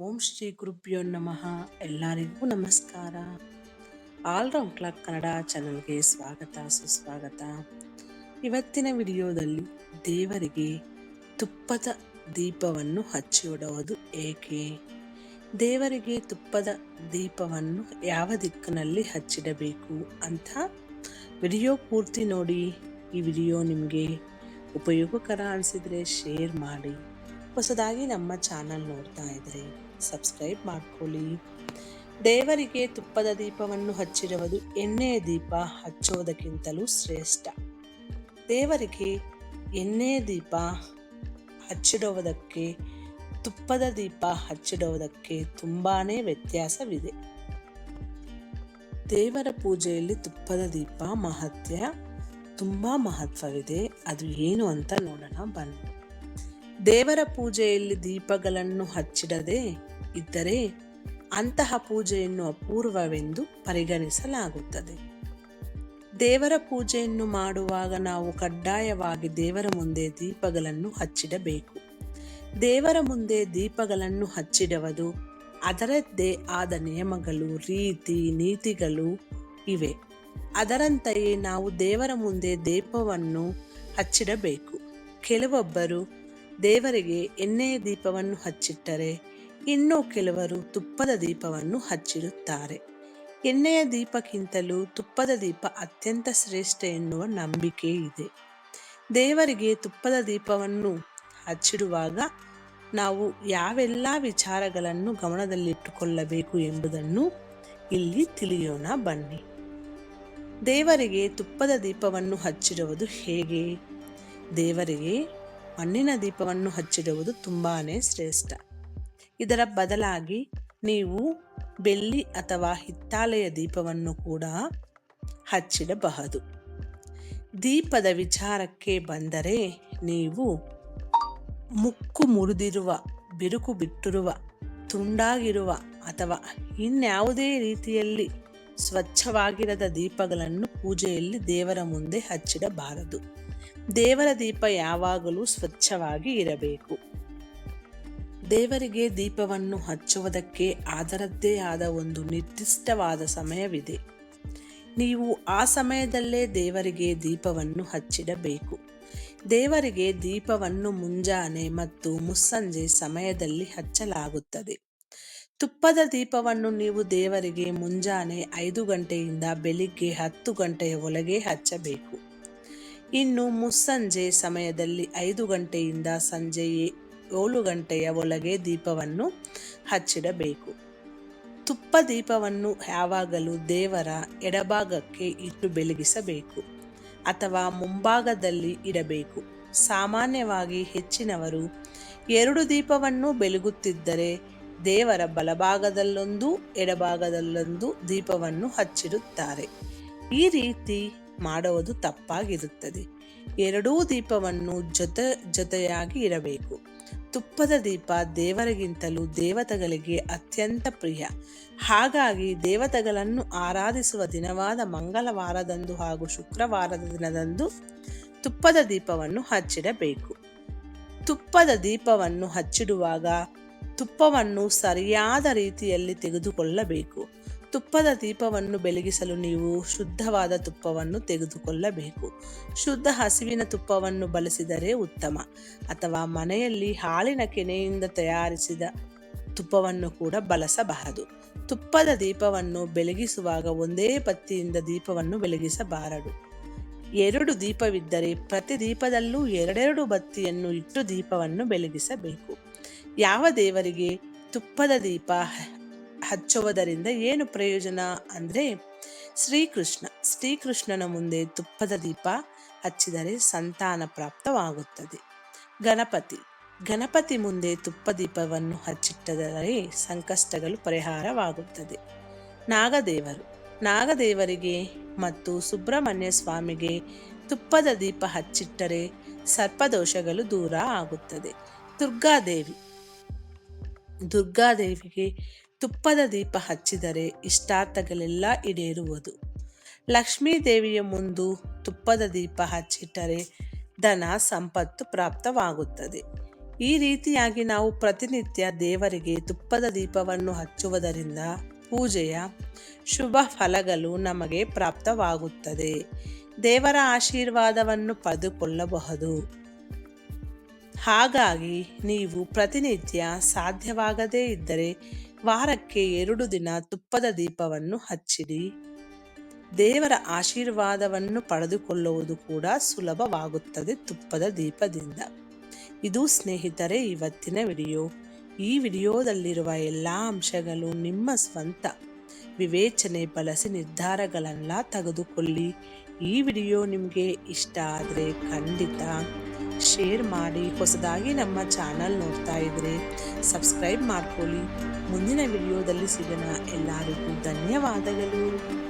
ಓಂ ಶ್ರೀ ಗುರುಭ್ಯೋ ನಮಃ. ಎಲ್ಲರಿಗೂ ನಮಸ್ಕಾರ. ಆಲ್ರೌಂಡ್ ಕ್ಲಾಕ್ ಕನ್ನಡ ಚಾನಲ್ಗೆ ಸ್ವಾಗತ, ಸುಸ್ವಾಗತ. ಇವತ್ತಿನ ವಿಡಿಯೋದಲ್ಲಿ ದೇವರಿಗೆ ತುಪ್ಪದ ದೀಪವನ್ನು ಹಚ್ಚಿಡುವುದು ಏಕೆ? ದೇವರಿಗೆ ತುಪ್ಪದ ದೀಪವನ್ನು ಯಾವ ದಿಕ್ಕಿನಲ್ಲಿ ಹಚ್ಚಿಡಬೇಕು ಅಂತ ವಿಡಿಯೋ ಪೂರ್ತಿ ನೋಡಿ. ಈ ವಿಡಿಯೋ ನಿಮಗೆ ಉಪಯೋಗಕರ ಅನಿಸಿದರೆ ಶೇರ್ ಮಾಡಿ. ಹೊಸದಾಗಿ ನಮ್ಮ ಚಾನಲ್ ನೋಡ್ತಾ ಇದ್ರೆ ಸಬ್ಸ್ಕ್ರೈಬ್ ಮಾಡ್ಕೊಳ್ಳಿ. ದೇವರಿಗೆ ತುಪ್ಪದ ದೀಪವನ್ನು ಹಚ್ಚಿರುವುದು ಎಣ್ಣೆಯ ದೀಪ ಹಚ್ಚುವುದಕ್ಕಿಂತಲೂ ಶ್ರೇಷ್ಠ. ದೇವರಿಗೆ ಎಣ್ಣೆಯ ದೀಪ ಹಚ್ಚಿಡುವುದಕ್ಕೆ, ತುಪ್ಪದ ದೀಪ ಹಚ್ಚಿಡುವುದಕ್ಕೆ ತುಂಬಾನೇ ವ್ಯತ್ಯಾಸವಿದೆ. ದೇವರ ಪೂಜೆಯಲ್ಲಿ ತುಪ್ಪದ ದೀಪ ಮಹತ್ಯ, ತುಂಬಾ ಮಹತ್ವವಿದೆ. ಅದು ಏನು ಅಂತ ನೋಡೋಣ, ಬನ್ನಿ. ದೇವರ ಪೂಜೆಯಲ್ಲಿ ದೀಪಗಳನ್ನು ಹಚ್ಚಿಡದೆ ಇದ್ದರೆ ಅಂತಹ ಪೂಜೆಯನ್ನು ಅಪೂರ್ವವೆಂದು ಪರಿಗಣಿಸಲಾಗುತ್ತದೆ. ದೇವರ ಪೂಜೆಯನ್ನು ಮಾಡುವಾಗ ನಾವು ಕಡ್ಡಾಯವಾಗಿ ದೇವರ ಮುಂದೆ ದೀಪಗಳನ್ನು ಹಚ್ಚಿಡಬೇಕು. ದೇವರ ಮುಂದೆ ದೀಪಗಳನ್ನು ಹಚ್ಚಿಡುವುದು ಅದರದ್ದೇ ಆದ ನಿಯಮಗಳು, ರೀತಿ, ನೀತಿಗಳು ಇವೆ. ಅದರಂತೆಯೇ ನಾವು ದೇವರ ಮುಂದೆ ದೀಪವನ್ನು ಹಚ್ಚಿಡಬೇಕು. ಕೆಲವೊಬ್ಬರು ದೇವರಿಗೆ ಎಣ್ಣೆಯ ದೀಪವನ್ನು ಹಚ್ಚಿಟ್ಟರೆ, ಇನ್ನೂ ಕೆಲವರು ತುಪ್ಪದ ದೀಪವನ್ನು ಹಚ್ಚಿಡುತ್ತಾರೆ ಎಣ್ಣೆಯ ದೀಪಕ್ಕಿಂತಲೂ ತುಪ್ಪದ ದೀಪ ಅತ್ಯಂತ ಶ್ರೇಷ್ಠ ಎನ್ನುವ ನಂಬಿಕೆ ಇದೆ. ದೇವರಿಗೆ ತುಪ್ಪದ ದೀಪವನ್ನು ಹಚ್ಚಿಡುವಾಗ ನಾವು ಯಾವೆಲ್ಲ ವಿಚಾರಗಳನ್ನು ಗಮನದಲ್ಲಿಟ್ಟುಕೊಳ್ಳಬೇಕು ಎಂಬುದನ್ನು ಇಲ್ಲಿ ತಿಳಿಯೋಣ ಬನ್ನಿ. ದೇವರಿಗೆ ತುಪ್ಪದ ದೀಪವನ್ನು ಹಚ್ಚಿಡುವುದು ಹೇಗೆ? ದೇವರಿಗೆ ಮಣ್ಣಿನ ದೀಪವನ್ನು ಹಚ್ಚಿಡುವುದು ತುಂಬಾನೇ ಶ್ರೇಷ್ಠ. ಇದರ ಬದಲಾಗಿ ನೀವು ಬೆಳ್ಳಿ ಅಥವಾ ಹಿತ್ತಾಳೆಯ ದೀಪವನ್ನು ಕೂಡ ಹಚ್ಚಿಡಬಹುದು. ದೀಪದ ವಿಚಾರಕ್ಕೆ ಬಂದರೆ ನೀವು ಮುಕ್ಕು ಮುರಿದಿರುವ, ಬಿರುಕು ಬಿಟ್ಟಿರುವ, ತುಂಡಾಗಿರುವ ಅಥವಾ ಇನ್ಯಾವುದೇ ರೀತಿಯಲ್ಲಿ ಸ್ವಚ್ಛವಾಗಿರದ ದೀಪಗಳನ್ನು ಪೂಜೆಯಲ್ಲಿ ದೇವರ ಮುಂದೆ ಹಚ್ಚಿಡಬಾರದು. ದೇವರ ದೀಪ ಯಾವಾಗಲೂ ಸ್ವಚ್ಛವಾಗಿ ಇರಬೇಕು. ದೇವರಿಗೆ ದೀಪವನ್ನು ಹಚ್ಚುವುದಕ್ಕೆ ಅದರದ್ದೇ ಆದ ಒಂದು ನಿರ್ದಿಷ್ಟವಾದ ಸಮಯವಿದೆ. ನೀವು ಆ ಸಮಯದಲ್ಲೇ ದೇವರಿಗೆ ದೀಪವನ್ನು ಹಚ್ಚಿಡಬೇಕು. ದೇವರಿಗೆ ದೀಪವನ್ನು ಮುಂಜಾನೆ ಮತ್ತು ಮುಸ್ಸಂಜೆ ಸಮಯದಲ್ಲಿ ಹಚ್ಚಲಾಗುತ್ತದೆ. ತುಪ್ಪದ ದೀಪವನ್ನು ನೀವು ದೇವರಿಗೆ ಮುಂಜಾನೆ ಐದು ಗಂಟೆಯಿಂದ ಬೆಳಿಗ್ಗೆ ಹತ್ತು ಗಂಟೆಯ ಒಳಗೆ ಹಚ್ಚಬೇಕು. ಇನ್ನು ಮುಸ್ಸಂಜೆ ಸಮಯದಲ್ಲಿ ಐದು ಗಂಟೆಯಿಂದ ಸಂಜೆ ಏಳು ಗಂಟೆಯ ಒಳಗೆ ದೀಪವನ್ನು ಹಚ್ಚಿಡಬೇಕು. ತುಪ್ಪ ದೀಪವನ್ನು ಯಾವಾಗಲೂ ದೇವರ ಎಡಭಾಗಕ್ಕೆ ಇಟ್ಟು ಬೆಳಗಿಸಬೇಕು ಅಥವಾ ಮುಂಭಾಗದಲ್ಲಿ ಇಡಬೇಕು. ಸಾಮಾನ್ಯವಾಗಿ ಹೆಚ್ಚಿನವರು ಎರಡು ದೀಪವನ್ನು ಬೆಳಗುತ್ತಿದ್ದರೆ ದೇವರ ಬಲಭಾಗದಲ್ಲೊಂದು, ಎಡಭಾಗದಲ್ಲೊಂದು ದೀಪವನ್ನು ಹಚ್ಚಿರುತ್ತಾರೆ. ಈ ರೀತಿ ಮಾಡುವುದು ತಪ್ಪಾಗಿರುತ್ತದೆ. ಎರಡೂ ದೀಪವನ್ನು ಜೊತೆ, ಜೊತೆಯಾಗಿ ಇರಬೇಕು. ತುಪ್ಪದ ದೀಪ ದೇವರಿಗಿಂತಲೂ ದೇವತೆಗಳಿಗೆ ಅತ್ಯಂತ ಪ್ರಿಯ. ಹಾಗಾಗಿ ದೇವತೆಗಳನ್ನು ಆರಾಧಿಸುವ ದಿನವಾದ ಮಂಗಳವಾರದಂದು ಹಾಗೂ ಶುಕ್ರವಾರದ ದಿನದಂದು ತುಪ್ಪದ ದೀಪವನ್ನು ಹಚ್ಚಿಡಬೇಕು. ತುಪ್ಪದ ದೀಪವನ್ನು ಹಚ್ಚಿಡುವಾಗ ತುಪ್ಪವನ್ನು ಸರಿಯಾದ ರೀತಿಯಲ್ಲಿ ತೆಗೆದುಕೊಳ್ಳಬೇಕು. ತುಪ್ಪದ ದೀಪವನ್ನು ಬೆಳಗಿಸಲು ನೀವು ಶುದ್ಧವಾದ ತುಪ್ಪವನ್ನು ತೆಗೆದುಕೊಳ್ಳಬೇಕು. ಶುದ್ಧ ಹಸಿವಿನ ತುಪ್ಪವನ್ನು ಬಳಸಿದರೆ ಉತ್ತಮ. ಅಥವಾ ಮನೆಯಲ್ಲಿ ಹಾಲಿನ ಕೆನೆಯಿಂದ ತಯಾರಿಸಿದ ತುಪ್ಪವನ್ನು ಕೂಡ ಬಳಸಬಹುದು ತುಪ್ಪದ ದೀಪವನ್ನು ಬೆಳಗಿಸುವಾಗ ಒಂದೇ ಪತ್ತಿಯಿಂದ ದೀಪವನ್ನು ಬೆಳಗಿಸಬಾರದು. ಎರಡು ದೀಪವಿದ್ದರೆ ಪ್ರತಿ ದೀಪದಲ್ಲೂ ಎರಡೆರಡು ಬತ್ತಿಯನ್ನು ಇಟ್ಟು ದೀಪವನ್ನು ಬೆಳಗಿಸಬೇಕು. ಯಾವ ದೇವರಿಗೆ ತುಪ್ಪದ ದೀಪ ಹಚ್ಚುವುದರಿಂದ ಏನು ಪ್ರಯೋಜನ ಅಂದರೆ ಶ್ರೀಕೃಷ್ಣ, ಶ್ರೀಕೃಷ್ಣನ ಮುಂದೆ ತುಪ್ಪದ ದೀಪ ಹಚ್ಚಿದರೆ ಸಂತಾನ ಪ್ರಾಪ್ತವಾಗುತ್ತದೆ. ಗಣಪತಿ ಗಣಪತಿ ಮುಂದೆ ತುಪ್ಪ ದೀಪವನ್ನು ಹಚ್ಚಿಟ್ಟದರೆ ಸಂಕಷ್ಟಗಳು ಪರಿಹಾರವಾಗುತ್ತದೆ. ನಾಗದೇವರು, ನಾಗದೇವರಿಗೆ ಮತ್ತು ಸುಬ್ರಹ್ಮಣ್ಯ ಸ್ವಾಮಿಗೆ ತುಪ್ಪದ ದೀಪ ಹಚ್ಚಿಟ್ಟರೆ ಸರ್ಪದೋಷಗಳು ದೂರ ಆಗುತ್ತದೆ. ದುರ್ಗಾದೇವಿ ದುರ್ಗಾದೇವಿಗೆ ತುಪ್ಪದ ದೀಪ ಹಚ್ಚಿದರೆ ಇಷ್ಟಾರ್ಥಗಳೆಲ್ಲ ಈಡೇರುವುದು. ಲಕ್ಷ್ಮೀ ದೇವಿಯ ಮುಂದು ತುಪ್ಪದ ದೀಪ ಹಚ್ಚಿಟ್ಟರೆ ಧನ ಸಂಪತ್ತು ಪ್ರಾಪ್ತವಾಗುತ್ತದೆ. ಈ ರೀತಿಯಾಗಿ ನಾವು ಪ್ರತಿನಿತ್ಯ ದೇವರಿಗೆ ತುಪ್ಪದ ದೀಪವನ್ನು ಹಚ್ಚುವುದರಿಂದ ಪೂಜೆಯ ಶುಭ ಫಲಗಳು ನಮಗೆ ಪ್ರಾಪ್ತವಾಗುತ್ತದೆ. ದೇವರ ಆಶೀರ್ವಾದವನ್ನು ಪಡೆದುಕೊಳ್ಳಬಹುದು. ಹಾಗಾಗಿ ನೀವು ಪ್ರತಿನಿತ್ಯ ಸಾಧ್ಯವಾಗದೇ ಇದ್ದರೆ ವಾರಕ್ಕೆ ಎರಡು ದಿನ ತುಪ್ಪದ ದೀಪವನ್ನು ಹಚ್ಚಿರಿ. ದೇವರ ಆಶೀರ್ವಾದವನ್ನು ಪಡೆದುಕೊಳ್ಳುವುದು ಕೂಡ ಸುಲಭವಾಗುತ್ತದೆ ತುಪ್ಪದ ದೀಪದಿಂದ. ಇದು ಸ್ನೇಹಿತರೆ, ಇವತ್ತಿನ ವಿಡಿಯೋ. ಈ ವಿಡಿಯೋದಲ್ಲಿರುವ ಎಲ್ಲ ಅಂಶಗಳು ನಿಮ್ಮ ಸ್ವಂತ. ವಿವೇಚನೆ ಬಳಸಿ ನಿರ್ಧಾರಗಳನ್ನ ತೆಗೆದುಕೊಳ್ಳಿ. ಈ ವಿಡಿಯೋ ನಿಮಗೆ ಇಷ್ಟ ಆದರೆ ಖಂಡಿತ ಶೇರ್ ಮಾಡಿ ಹೊಸದಾಗಿ ನಮ್ಮ ಚಾನಲ್ ನೋಡ್ತಾ ಇದ್ರೆ ಸಬ್ಸ್ಕ್ರೈಬ್ ಮಾಡ್ಕೊಳ್ಳಿ. ಮುಂದಿನ ವಿಡಿಯೋದಲ್ಲಿ ಸಿಗೋಣ. ಎಲ್ಲರಿಗೂ ಧನ್ಯವಾದಗಳು.